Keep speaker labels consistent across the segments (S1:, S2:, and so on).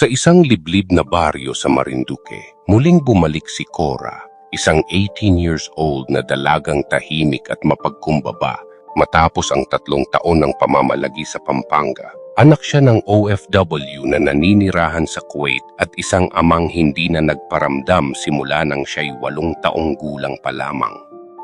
S1: Sa isang liblib na baryo sa Marinduque, muling bumalik si Cora, isang 18 years old na dalagang tahimik at mapagkumbaba matapos ang tatlong taon ng pamamalagi sa Pampanga. Anak siya ng OFW na naninirahan sa Kuwait at isang amang hindi na nagparamdam simula nang siya'y walong taong gulang pa lamang.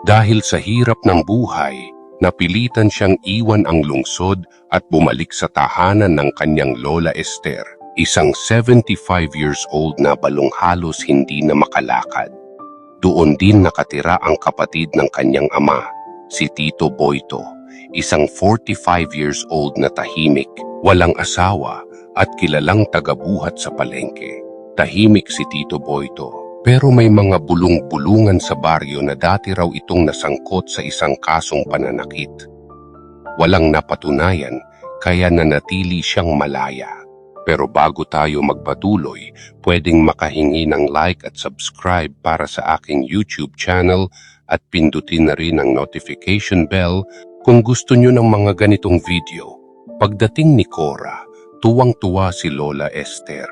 S1: Dahil sa hirap ng buhay, napilitan siyang iwan ang lungsod at bumalik sa tahanan ng kanyang lola Esther, isang 75 years old na balong halos hindi na makalakad. Doon din nakatira ang kapatid ng kanyang ama, si Tito Boito, isang 45 years old na tahimik, walang asawa at kilalang tagabuhat sa palengke. Tahimik si Tito Boito, pero may mga bulong-bulungan sa baryo na dati raw itong nasangkot sa isang kasong pananakit. Walang napatunayan, kaya nanatili siyang malaya. Pero bago tayo magpatuloy, pwedeng makahingi ng like at subscribe para sa aking YouTube channel at pindutin na rin ang notification bell kung gusto nyo ng mga ganitong video. Pagdating ni Cora, tuwang-tuwa si Lola Esther.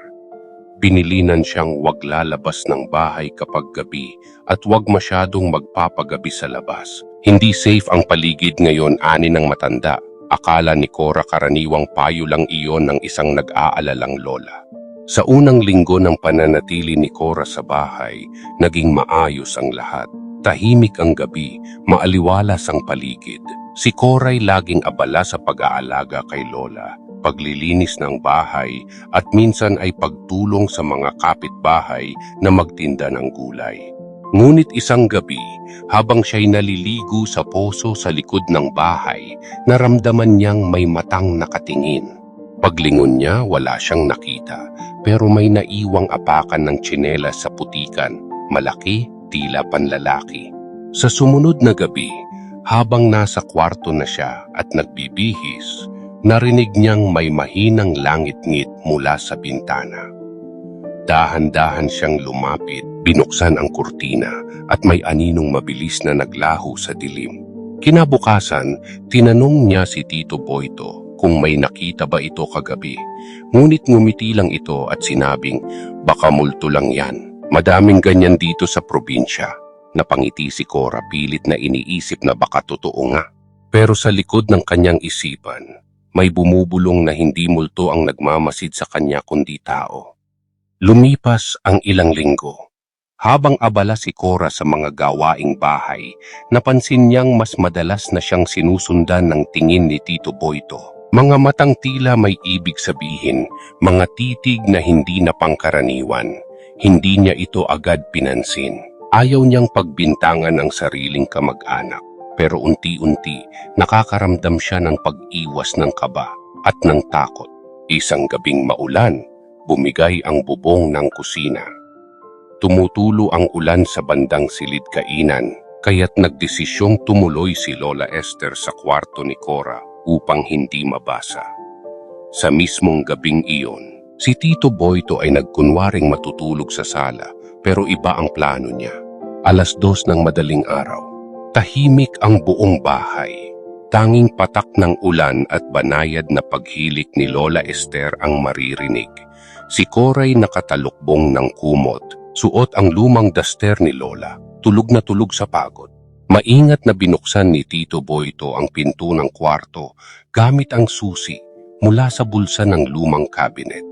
S1: Binilinan siyang wag lalabas ng bahay kapag gabi at wag masyadong magpapagabi sa labas. Hindi safe ang paligid ngayon ani ng matanda. Akala ni Cora karaniwang payo lang iyon ng isang nag-aalalang lola. Sa unang linggo ng pananatili ni Cora sa bahay, naging maayos ang lahat. Tahimik ang gabi, maaliwalas ang paligid. Si Cora'y laging abala sa pag-aalaga kay Lola, paglilinis ng bahay at minsan ay pagtulong sa mga kapitbahay na magtinda ng gulay. Ngunit isang gabi, habang siya'y naliligo sa poso sa likod ng bahay, naramdaman niyang may matang nakatingin. Paglingon niya, wala siyang nakita, pero may naiwang apakan ng tsinelas sa putikan, malaki, tila panlalaki. Sa sumunod na gabi, habang nasa kwarto na siya at nagbibihis, narinig niyang may mahinang langit-ngit mula sa bintana. Dahan-dahan siyang lumapit, binuksan ang kurtina at may aninong mabilis na naglaho sa dilim. Kinabukasan, tinanong niya si Tito Boito kung may nakita ba ito kagabi. Ngunit ngumiti lang ito at sinabing, baka multo lang yan. Madaming ganyan dito sa probinsya. Napangiti si Cora pilit na iniisip na baka totoo nga. Pero sa likod ng kanyang isipan, may bumubulong na hindi multo ang nagmamasid sa kanya kundi tao. Lumipas ang ilang linggo. Habang abala si Cora sa mga gawaing bahay, napansin niyang mas madalas na siyang sinusundan ng tingin ni Tito Boito. Mga matang tila may ibig sabihin, mga titig na hindi na pangkaraniwan. Hindi niya ito agad pinansin. Ayaw niyang pagbintangan ang sariling kamag-anak. Pero unti-unti, nakakaramdam siya ng pag-iwas ng kaba at ng takot. Isang gabing maulan, bumigay ang bubong ng kusina. Tumutulo ang ulan sa bandang silid kainan, kaya't nagdesisyong tumuloy si Lola Esther sa kwarto ni Cora upang hindi mabasa. Sa mismong gabing iyon, si Tito Boito ay nagkunwaring matutulog sa sala pero iba ang plano niya. Alas dos ng madaling araw, tahimik ang buong bahay. Tanging patak ng ulan at banayad na paghilik ni Lola Esther ang maririnig. Si Koray nakatalukbong ng kumot, suot ang lumang daster ni Lola, tulog na tulog sa pagod. Maingat na binuksan ni Tito Boito ang pinto ng kwarto gamit ang susi mula sa bulsa ng lumang kabinet.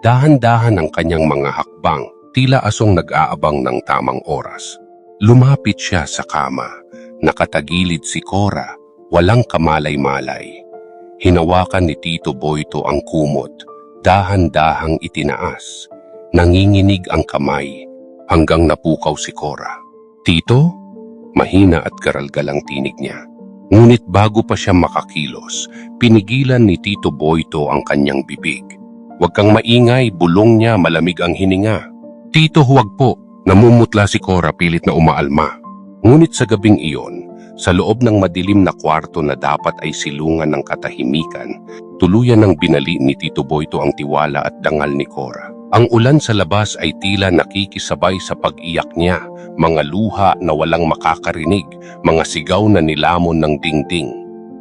S1: Dahan-dahan ang kanyang mga hakbang, tila asong nag-aabang ng tamang oras. Lumapit siya sa kama, nakatagilid si Cora, walang kamalay-malay. Hinawakan ni Tito Boito ang kumot, dahan-dahang itinaas. Nanginginig ang kamay hanggang napukaw si Cora. Tito? Mahina at garalgalang tinig niya. Ngunit bago pa siya makakilos, pinigilan ni Tito Boito ang kanyang bibig. Huwag kang maingay, bulong niya, malamig ang hininga. Tito, huwag po. Namumutla si Cora pilit na umaalma. Ngunit sa gabing iyon, sa loob ng madilim na kwarto na dapat ay silungan ng katahimikan, tuluyan ng binali ni Tito Boito ang tiwala at dangal ni Cora. Ang ulan sa labas ay tila nakikisabay sa pag-iyak niya, mga luha na walang makakarinig, mga sigaw na nilamon ng dingding.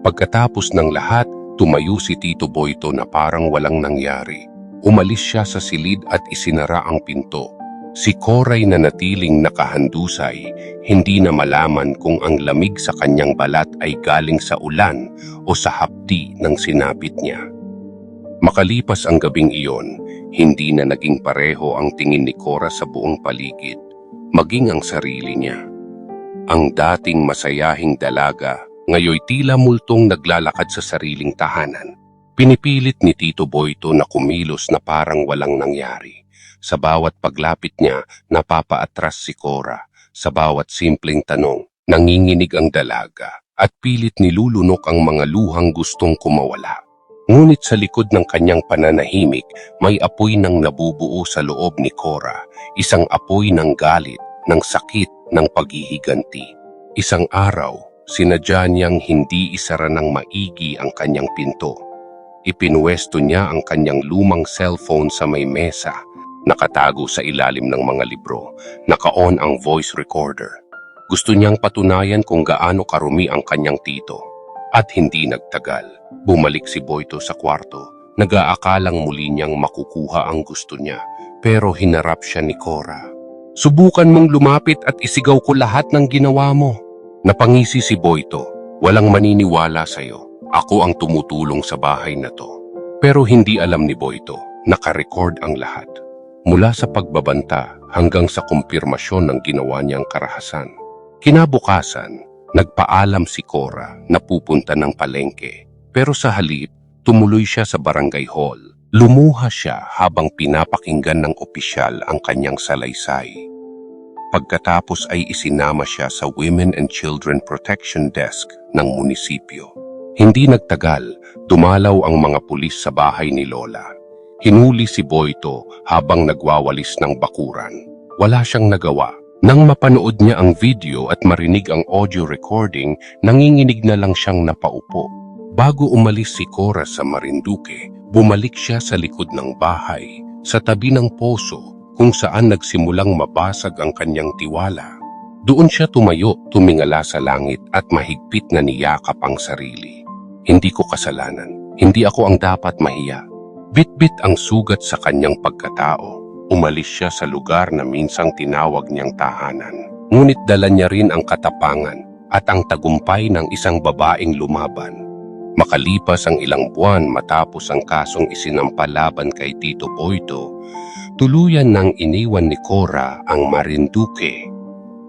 S1: Pagkatapos ng lahat, tumayo si Tito Boito na parang walang nangyari. Umalis siya sa silid at isinara ang pinto. Si Kora'y nanatiling nakahandusay, hindi na malaman kung ang lamig sa kanyang balat ay galing sa ulan o sa hapdi ng sinapit niya. Makalipas ang gabing iyon, hindi na naging pareho ang tingin ni Cora sa buong paligid, maging ang sarili niya. Ang dating masayahing dalaga, ngayoy tila multong naglalakad sa sariling tahanan. Pinipilit ni Tito Boyto na kumilos na parang walang nangyari. Sa bawat paglapit niya, napapaatras si Cora. Sa bawat simpleng tanong, nanginginig ang dalaga at pilit nilulunok ang mga luhang gustong kumawala. Ngunit sa likod ng kanyang pananahimik, may apoy ng nabubuo sa loob ni Cora, isang apoy ng galit, ng sakit, ng paghihiganti. Isang araw, sinadya niyang hindi isara ng maigi ang kanyang pinto. Ipinuwesto niya ang kanyang lumang cellphone sa may mesa, nakatago sa ilalim ng mga libro, naka-on ang voice recorder. Gusto niyang patunayan kung gaano karumi ang kanyang tito. At hindi nagtagal, bumalik si Boyto sa kwarto. Nag-aakalang muli niyang makukuha ang gusto niya, pero hinarap siya ni Cora. Subukan mong lumapit at isigaw ko lahat ng ginawa mo. Napangisi si Boyto, walang maniniwala sa'yo. Ako ang tumutulong sa bahay na to. Pero hindi alam ni Boyto, nakarecord ang lahat. Mula sa pagbabanta hanggang sa kumpirmasyon ng ginawa niyang karahasan. Kinabukasan, nagpaalam si Cora na pupunta ng palengke. Pero sa halip, tumuloy siya sa barangay hall. Lumuha siya habang pinapakinggan ng opisyal ang kanyang salaysay. Pagkatapos ay isinama siya sa Women and Children Protection Desk ng munisipyo. Hindi nagtagal, dumalaw ang mga pulis sa bahay ni Lola. Hinuli si Boyto habang nagwawalis ng bakuran. Wala siyang nagawa. Nang mapanood niya ang video at marinig ang audio recording, nanginginig na lang siyang napaupo. Bago umalis si Cora sa Marinduque, bumalik siya sa likod ng bahay, sa tabi ng poso, kung saan nagsimulang mabasag ang kanyang tiwala. Doon siya tumayo, tumingala sa langit at mahigpit na niyakap ang sarili. Hindi ko kasalanan. Hindi ako ang dapat mahiya. Bit-bit ang sugat sa kanyang pagkatao. Umalis siya sa lugar na minsang tinawag niyang tahanan. Ngunit dala niya rin ang katapangan at ang tagumpay ng isang babaeng lumaban. Makalipas ang ilang buwan matapos ang kasong isinampalaban kay Tito Boyto, tuluyan nang iniwan ni Cora ang Marinduque.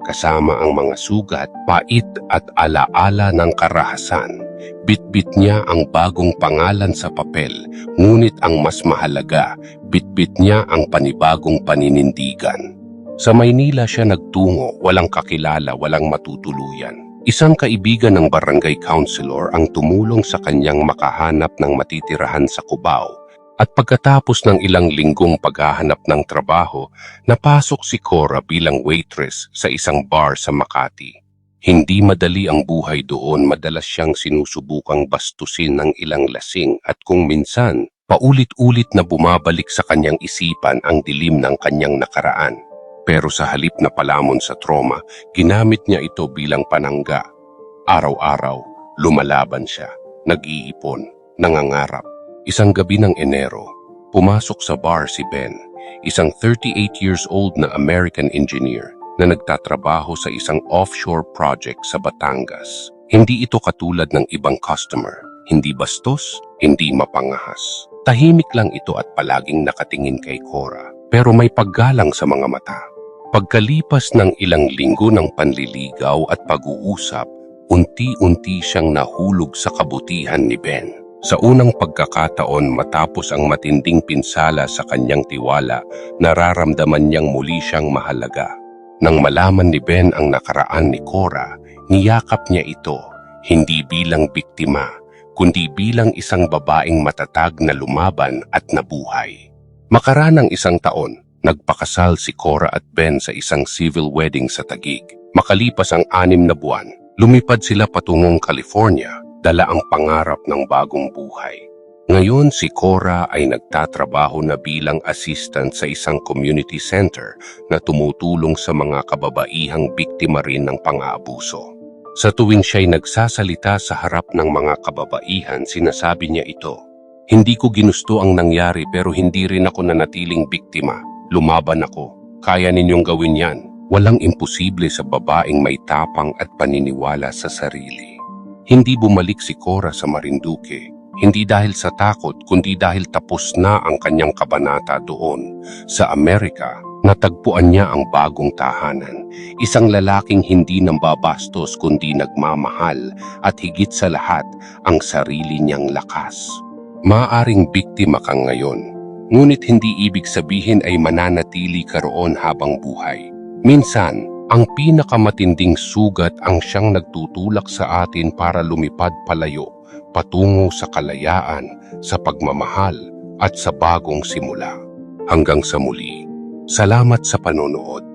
S1: Kasama ang mga sugat, pait at alaala ng karahasan, bitbit niya ang bagong pangalan sa papel, ngunit ang mas mahalaga, bitbit niya ang panibagong paninindigan. Sa Maynila siya nagtungo, walang kakilala, walang matutuluyan. Isang kaibigan ng barangay councilor ang tumulong sa kanyang makahanap ng matitirahan sa Cubao. At pagkatapos ng ilang linggong paghahanap ng trabaho, napasok si Cora bilang waitress sa isang bar sa Makati. Hindi madali ang buhay doon, madalas siyang sinusubukang bastusin ng ilang lasing at kung minsan, paulit-ulit na bumabalik sa kanyang isipan ang dilim ng kanyang nakaraan. Pero sa halip na palamon sa trauma, ginamit niya ito bilang panangga. Araw-araw, lumalaban siya, nag-iipon, nangangarap. Isang gabi ng Enero, pumasok sa bar si Ben, isang 38 years old na American engineer na nagtatrabaho sa isang offshore project sa Batangas. Hindi ito katulad ng ibang customer, hindi bastos, hindi mapangahas. Tahimik lang ito at palaging nakatingin kay Cora, pero may paggalang sa mga mata. Pagkalipas ng ilang linggo ng panliligaw at pag-uusap, unti-unti siyang nahulog sa kabutihan ni Ben. Sa unang pagkakataon matapos ang matinding pinsala sa kanyang tiwala, nararamdaman niyang muli siyang mahalaga. Nang malaman ni Ben ang nakaraan ni Cora, niyakap niya ito, hindi bilang biktima, kundi bilang isang babaeng matatag na lumaban at nabuhay. Makaranang isang taon, nagpakasal si Cora at Ben sa isang civil wedding sa Tagig. Makalipas ang anim na buwan, lumipad sila patungong California dala ang pangarap ng bagong buhay. Ngayon si Cora ay nagtatrabaho na bilang assistant sa isang community center na tumutulong sa mga kababaihang biktima rin ng pang-aabuso. Sa tuwing siya'y nagsasalita sa harap ng mga kababaihan, sinasabi niya ito, Hindi ko ginusto ang nangyari pero hindi rin ako nanatiling biktima. Lumaban ako. Kaya ninyong gawin yan. Walang imposible sa babaeng may tapang at paniniwala sa sarili. Hindi bumalik si Cora sa Marinduque. Hindi dahil sa takot, kundi dahil tapos na ang kanyang kabanata doon. Sa Amerika, natagpuan niya ang bagong tahanan. Isang lalaking hindi nambabastos kundi nagmamahal at higit sa lahat, ang sarili niyang lakas. Maaring biktima kang ngayon, ngunit hindi ibig sabihin ay mananatili ka roon habang buhay. Minsan, ang pinakamatinding sugat ang siyang nagtutulak sa atin para lumipad palayo, patungo sa kalayaan, sa pagmamahal, at sa bagong simula. Hanggang sa muli, salamat sa panonood.